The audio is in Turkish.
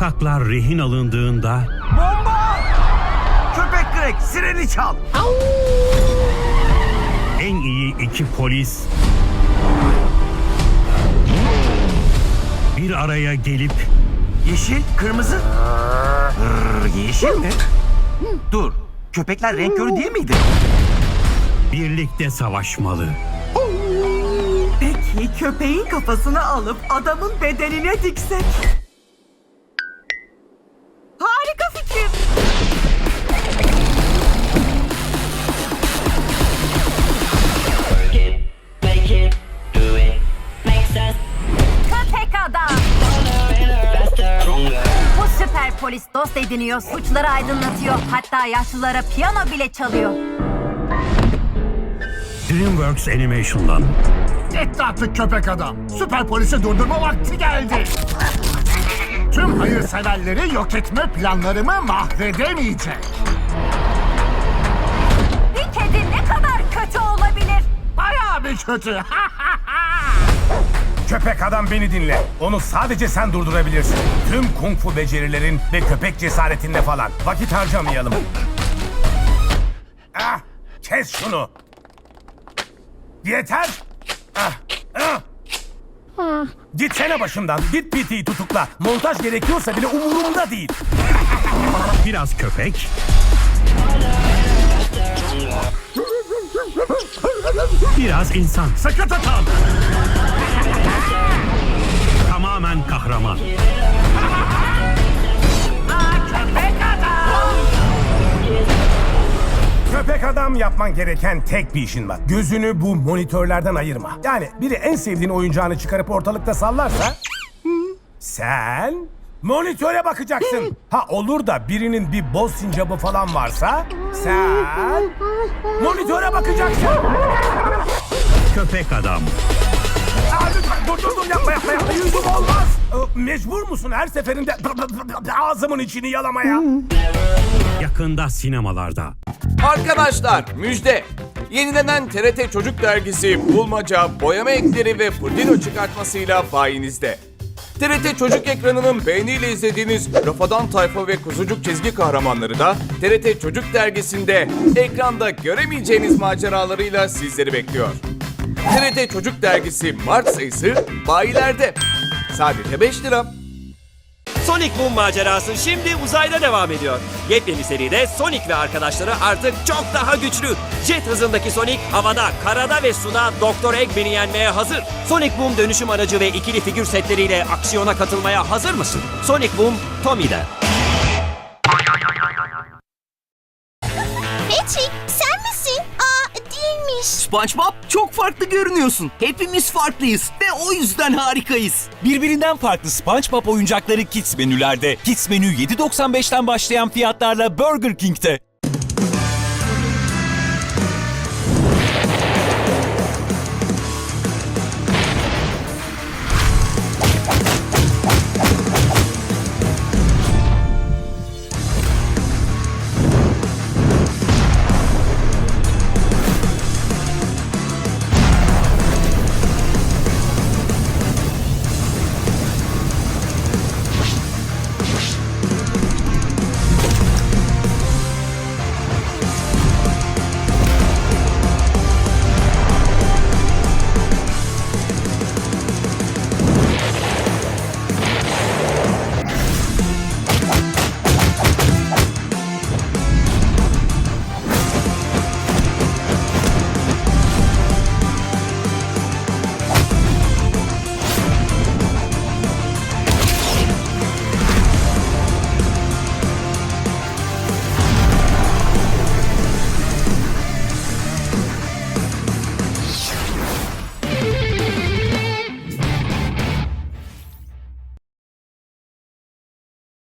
Sokaklar rehin alındığında Bomba! Köpek Greg sireni çal. en iyi iki polis bir araya gelip Yeşil, kırmızı. Rrr, yeşil mi? Dur. Köpekler renk körü değil miydi? birlikte savaşmalı. Peki köpeğin kafasını alıp adamın bedenine diksek? Polis dost ediniyor, suçları aydınlatıyor. Hatta yaşlılara piyano bile çalıyor. DreamWorks Animation'dan Etti artık köpek adam. Süper polisi durdurma vakti geldi. Tüm hayırseverleri yok etme planlarımı mahvedemeyecek. Bir kedi ne kadar kötü olabilir? Bayağı bir kötü. Köpek adam beni dinle. Onu sadece sen durdurabilirsin. Tüm kung fu becerilerin ve köpek cesaretinle falan. Vakit harcamayalım. Ah, kes şunu. Yeter. Ah, ah. Gitsene başımdan. Git PT'yi tutukla. Montaj gerekiyorsa bile umurumda değil. biraz köpek biraz insan Sıkı tutun. Kahraman. Köpek adam yapman gereken tek bir işin var. Gözünü bu monitörlerden ayırma. Yani biri en sevdiğin oyuncağını çıkarıp ortalıkta sallarsa... Sen monitöre bakacaksın. Ha olur da birinin bir boz sincabı falan varsa... Sen monitöre bakacaksın. Köpek adam Aa, lütfen dur dur dur yapma yapma yapma. Yüzüm olmaz. Mecbur musun her seferinde ağzımın içini yalamaya? yakında sinemalarda. Arkadaşlar müjde! Yenilenen TRT Çocuk Dergisi Bulmaca, boyama ekleri ve pırdino çıkartmasıyla bayinizde. TRT Çocuk ekranının beğeniyle izlediğiniz Rafadan Tayfa ve Kuzucuk çizgi kahramanları da TRT Çocuk Dergisi'nde ekranda göremeyeceğiniz maceralarıyla sizleri bekliyor. TRT Çocuk Dergisi Mart sayısı bayilerde. Sadece 5 lira. Sonic Boom macerası şimdi uzayda devam ediyor. Yepyeni seride Sonic ve arkadaşları artık çok daha güçlü. Jet hızındaki Sonic havada, karada ve suda Doktor Eggman'i yenmeye hazır. Sonic Boom dönüşüm aracı ve ikili figür setleriyle aksiyona katılmaya hazır mısın? Sonic Boom Tommy'de. Patrick sen. SpongeBob çok farklı görünüyorsun. Hepimiz farklıyız ve o yüzden harikayız. Birbirinden farklı SpongeBob oyuncakları Kids menülerde. Kids menü 7.95'ten başlayan fiyatlarla Burger King'te.